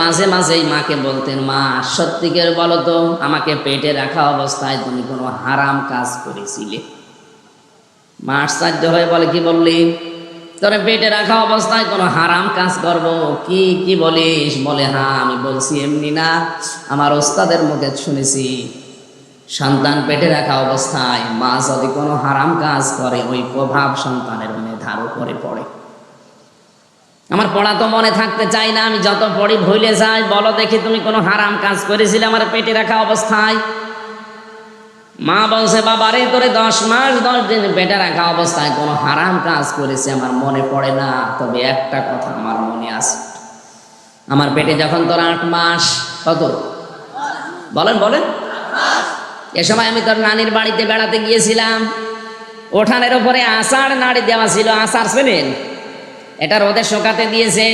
মাঝে মাঝেই মাকে বলতেন, মা, সত্যিকের বলো তো আমাকে পেটে রাখা অবস্থায় তুমি কোনো হারাম কাজ করেছিলে। মা আশ্চর্য হয়ে বলে, কি বললি? তোরে পেটে রাখা অবস্থায় কোনো হারাম কাজ করব? কি কি বলিস? বলে হ্যাঁ আমি বলছি এমনি না, আমার ওস্তাদের মুখে শুনেছি, সন্তান পেটে রাখা অবস্থায় মা যদি কোনো হারাম কাজ করে, ওই প্রভাব সন্তানের মেধার উপরে পড়ে। আমার পড়া তো মনে থাকতে চাই না, আমি যত পড়ি ভুলে যাই। বলো দেখি তুমি কোনো হারাম কাজ করেছিলে আমার পেটে রাখা অবস্থায়? মা বলছে, বাবা রে, তোরে দশ মাস, দশ দিন পেটে রাখা অবস্থায় কোনো হারাম কাজ করেছে, আমার মনে পড়ে না। তবে একটা কথা আমার মনে আছে। আমার পেটে যখন তোর আট মাস, কত? বলেন বলেন। এ সময় আমি তোর নানির বাড়িতে বেড়াতে গিয়েছিলাম। ওঠানের ওপরে আষাঢ় নাড়ি দেওয়া ছিল, আষাঢ় ছিলেন এটা রোদে শোকাতে দিয়েছে।